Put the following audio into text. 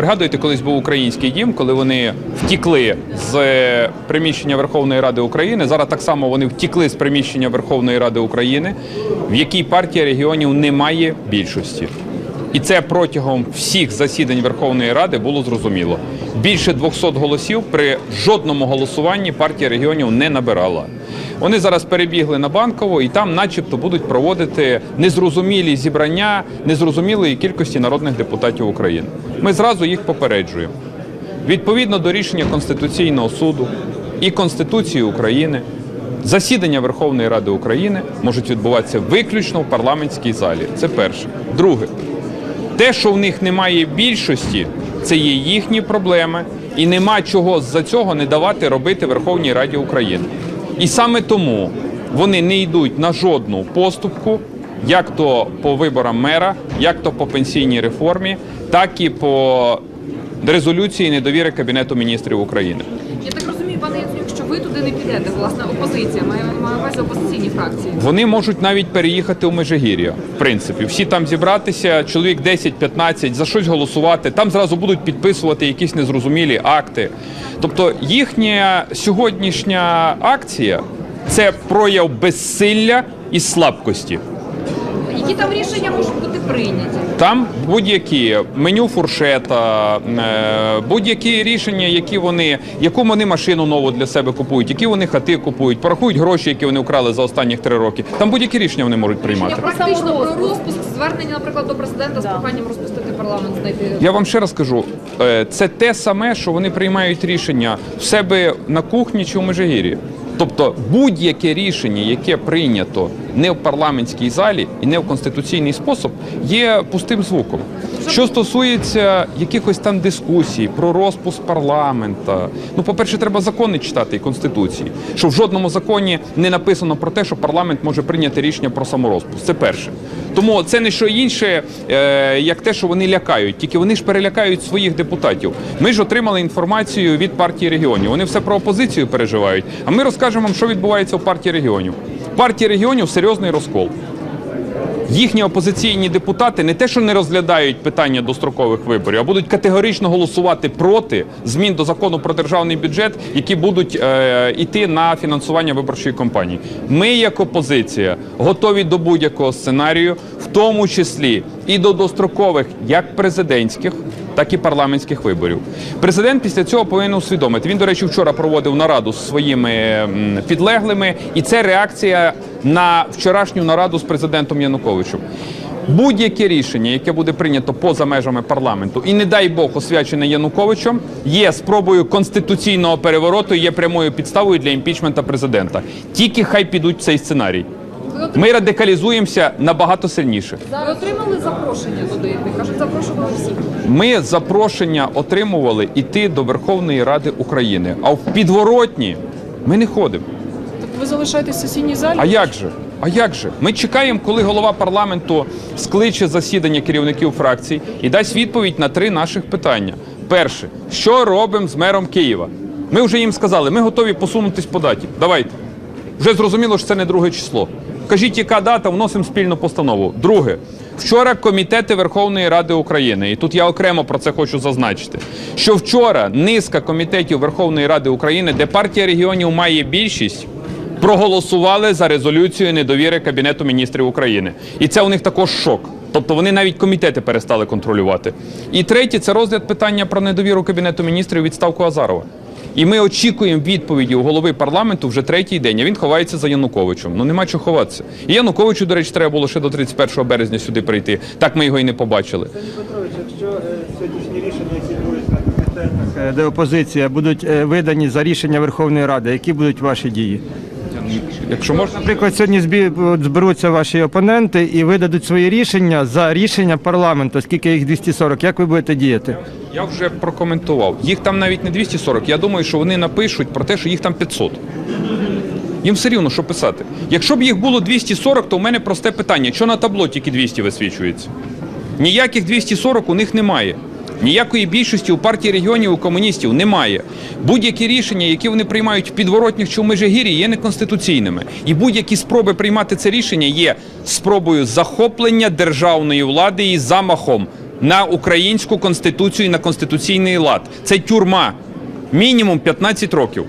Пригадуєте, колись був український дім, коли вони втікли з е, приміщення Верховної Ради України. Зараз так само вони втікли з приміщення Верховної Ради України, в якій партія регіонів не має більшості. І це протягом всіх засідань Верховної Ради було зрозуміло. Більше 200 голосів при жодному голосуванні партія регіонів не набирала. Вони зараз перебігли на банкову і там, начебто, будуть проводити незрозумілі зібрання незрозумілої кількості народних депутатів України. Ми зразу їх попереджуємо. Відповідно до рішення Конституційного суду і Конституції України, засідання Верховної Ради України можуть відбуватися виключно в парламентській залі. Це перше. Друге, те, що в них немає більшості, це є їхні проблеми, і нема чого з-за цього не давати робити Верховній Раді України. І саме тому вони не йдуть на жодну поступку, як то по виборам мера, як то по пенсійній реформі, так і по резолюції недовіри Кабінету міністрів України. Я так розумію, пане Яценюк, що ви туди не підете, власне, опозиція, має маю на увазі опозиційні фракції. Вони можуть навіть переїхати у Межигір'я. В принципі, всі там зібратися, чоловік 10-15, за щось голосувати. Там зразу будуть підписувати якісь незрозумілі акти. Тобто їхня сьогоднішня акція це прояв безсилля і слабкості. Які там рішення можуть бути прийняті? Там будь-які меню фуршета, е, будь-які рішення, які вони, яку вони машину нову для себе купують, які вони хати купують, порахують гроші, які вони вкрали за останні три роки. Там будь-які рішення вони можуть приймати. Я практично про розпуск, звернення, наприклад, до президента з проханням розпустити парламент, знайти. Я вам ще раз кажу, е, це те саме, що вони приймають рішення в себе на кухні чи в Межигір'ї. Тобто будь-яке рішення, яке прийнято не в парламентській залі і не в конституційний спосіб, є пустим звуком. Що стосується якихось там дискусій про розпуск парламента, ну, по-перше, треба закони читати і конституції, що в жодному законі не написано про те, що парламент може прийняти рішення про саморозпуск. Це перше. Тому це не що інше, е, як те, що вони лякають, тільки вони ж перелякають своїх депутатів. Ми ж отримали інформацію від партії регіонів. Вони все про опозицію переживають. А ми розкажемо що відбувається в партії регіонів. Партії регіонів серйозний розкол. Їхні опозиційні депутати не те, що не розглядають питання дострокових виборів, а будуть категорично голосувати проти змін до закону про державний бюджет, які будуть е, йти на фінансування виборчої кампанії. Ми, як опозиція, готові до будь-якого сценарію, в тому числі і до дострокових, як президентських, так і парламентських виборів. Президент після цього повинен усвідомити. Він, до речі, вчора проводив нараду з своїми підлеглими, і це реакція на вчорашню нараду з президентом Януковичем. Будь-яке рішення, яке буде прийнято поза межами парламенту, і не дай Бог освячене Януковичем, є спробою конституційного перевороту, і є прямою підставою для імпічмента президента. Тільки хай підуть цей сценарій. Ми радикалізуємося набагато сильніше. ви отримали запрошення туди? Кажуть, запрошували всіх. Ми запрошення отримували іти до Верховної Ради України, а в підворотні ми не ходимо. Так ви залишаєтесь в сесійній залі? А як же? А як же? Ми чекаємо, коли голова парламенту скличе засідання керівників фракцій і дасть відповідь на три наших питання. Перше, що робимо з мером Києва? Ми вже їм сказали, ми готові посунутись по даті. Давайте. Вже зрозуміло, що це не друге число. Кажіть, яка дата, вносимо спільну постанову. Друге, вчора комітети Верховної Ради України, і тут я окремо про це хочу зазначити, що вчора низка комітетів Верховної Ради України, де партія регіонів має більшість, проголосували за резолюцію недовіри Кабінету міністрів України. І це у них також шок. Тобто вони навіть комітети перестали контролювати. І третє це розгляд питання про недовіру Кабінету міністрів відставку Азарова. І ми очікуємо відповіді у голови парламенту вже третій день. А він ховається за Януковичем. Ну нема чого ховатися. І Януковичу, до речі, треба було ще до 31 березня сюди прийти. Так ми його і не побачили. Якщо е, сьогоднішні рішення, комітетах, е, де опозиція, будуть е, видані за рішення Верховної Ради, які будуть ваші дії? Якщо можна. Наприклад, сьогодні зберуться ваші опоненти і видадуть свої рішення за рішення парламенту, скільки їх 240, як ви будете діяти? Я вже прокоментував. Їх там навіть не 240. Я думаю, що вони напишуть про те, що їх там 500. Їм все рівно, що писати. Якщо б їх було 240, то у мене просте питання: що на табло тільки 200 висвічується? Ніяких 240 у них немає. Ніякої більшості у партії регіонів у комуністів немає. Будь-які рішення, які вони приймають в підворотнях чи в Межигір'ї, є неконституційними. І будь-які спроби приймати це рішення є спробою захоплення державної влади і замахом на українську конституцію і на конституційний лад. Це тюрма. Мінімум 15 років.